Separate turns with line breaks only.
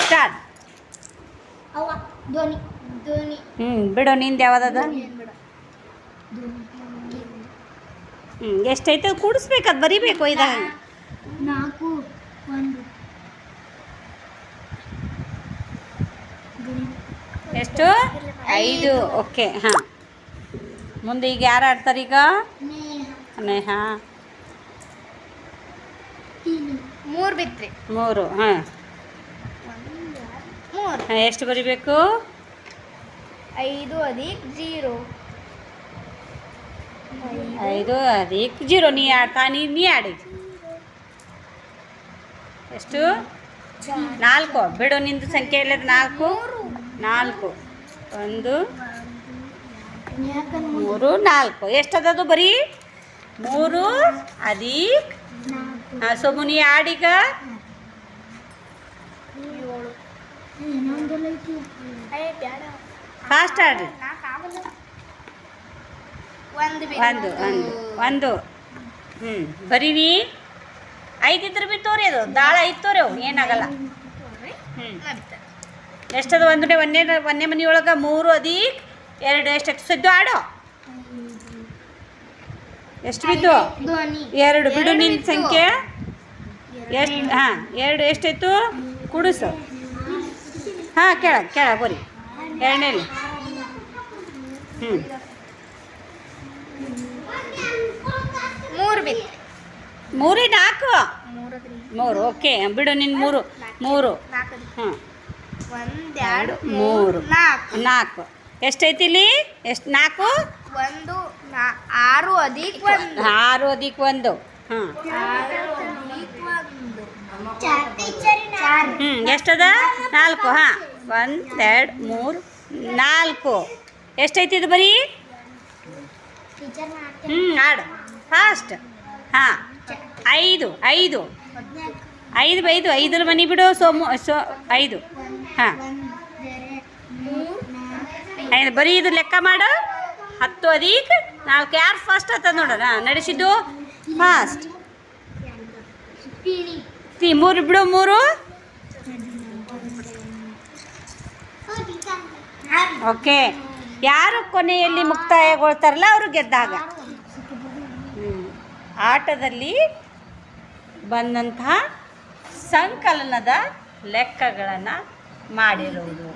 Start.
ಅವ್ವ ಧ್ವನಿ ಧ್ವನಿ.
ಹ್ಞೂ ಬಿಡು ನಿಂದು ಯಾವ್ದದ? ಹ್ಞೂ ಎಷ್ಟೈತೆ ಕೂಡಿಸ್ಬೇಕು ಅದು ಬರಿಬೇಕು ಇದಾಗ
ನಾಲ್ಕು ಒಂದು.
ಎಷ್ಟು? ಐದು ಓಕೆ ಹಾಂ. ಮುಂದೆ ಈಗ ಯಾರು ಆಡ್ತಾರೆ ಈಗ?
ನೇಹ. ಮೂರು ಬಿತ್ರಿ
ಹಾಂ
ಮೂರು
ಹಾಂ. ಎಷ್ಟು ಬರಿಬೇಕು?
ಐದು ಅದಿಕ್ ಜೀರೋ.
ಐದು ಅದಿಕ್ ಜೀರೋ. ನೀ ಆಡ್ತಾ ನೀ ನೀ ಆಡಿ. ಎಷ್ಟು? ನಾಲ್ಕು. ಬಿಡು ನಿಂದು ಸಂಖ್ಯೆ ಇಲ್ಲದ ನಾಲ್ಕು. ನಾಲ್ಕು. ಒಂದು ಮೂರು ನಾಲ್ಕು. ಎಷ್ಟದದು ಬರೀ? ಮೂರು ಅದೀಕ್ ಸೊಮು ನೀ ಆಡೀಗ? ಫಾಸ್ಟ್ ಆಡ್ರಿ
ಒಂದು
ಒಂದು ಒಂದು ಹ್ಞೂ ಬರೀವಿ? ಐದಿದ್ರೆ ಬಿ ತೋರಿ ಅದು. ದಾಳ ಐದು ತೋರಿ ಅವು. ಏನಾಗಲ್ಲ. ಹ್ಞೂ ಎಷ್ಟದು? ಒಂದೇ ಒಂದೇ ಒಂದೇ ಮನೆಯೊಳಗೆ ಮೂರು ಅದಿ ಎರಡು ಎಷ್ಟು ಸದ್ದು ಆಡೋ. ಎಷ್ಟು ಬಿದ್ದು? ಎರಡು. ಬಿಡು ನಿನ್ನ ಸಂಖ್ಯೆ. ಎಷ್ಟು ಹಾಂ. ಎರಡು ಎಷ್ಟಾಯ್ತು ಕುಡಿಸು. ಹಾಂ ಕೇಳ ಕೇಳ ಬರಿ ಎರಡನೇಲಿ ಹ್ಞೂ
ಮೂರು ಬಿ
ಮೂರೇ ನಾಲ್ಕು?
ಮೂರು
ಓಕೆ. ಬಿಡು ನಿನ್ನ ಮೂರು ಮೂರು. ಹಾಂ
ಒಂದೆರಡು
ಮೂರು.
ನಾಲ್ಕು.
ನಾಲ್ಕು. ಎಷ್ಟೈತಿ ಇಲ್ಲಿ? ಎಷ್ಟು ನಾಲ್ಕು?
ಒಂದು ಆರು ಅದಿಕ್ ಒಂದು.
ಆರು ಅದಕ್ಕೆ ಒಂದು. ಹಾಂ
ಆರು ಅದಿಕ್ ಒಂದು ಚಾರ್
ಹ್ಞೂ ಎಷ್ಟದ? ನಾಲ್ಕು, ಹಾಂ. ಒಂದು, ಎರಡು, ಮೂರು, ನಾಲ್ಕು. ಎಷ್ಟೈತಿ ಇದು ಬರೀ? ಹ್ಞೂ ಆಡು. ಫಾಸ್ಟ್ ಹಾಂ. ಐದು ಐದು. ಐದು ಐದು, ಐದರ ಮನೆ ಬಿಡು, ಸೋಮು, ಸೋ, ಐದು. ಹಾಂ. ಐದು, ಬರೀ ಇದು ಲೆಕ್ಕ ಮಾಡು. ಹತ್ತು ಅದೀಕ್, ನಾಲ್ಕು. ಯಾರು ಫಸ್ಟ್ ಆತದ ನೋಡೋಣ ನಡೆಸಿದ್ದು? ಫಾಸ್ಟ್ ತಿ ಮೂರು ಬಿಡು ಮೂರು. ಓಕೆ. ಯಾರು ಕೊನೆಯಲ್ಲಿ ಮುಕ್ತಾಯಗೊಳ್ತಾರಲ್ಲ ಅವರು ಗೆದ್ದಾಗ? ಆಟದಲ್ಲಿ ಬಂದಂತಹ ಸಂಕಲನದ ಲೆಕ್ಕಗಳನ್ನು ಮಾಡಿರುವುದು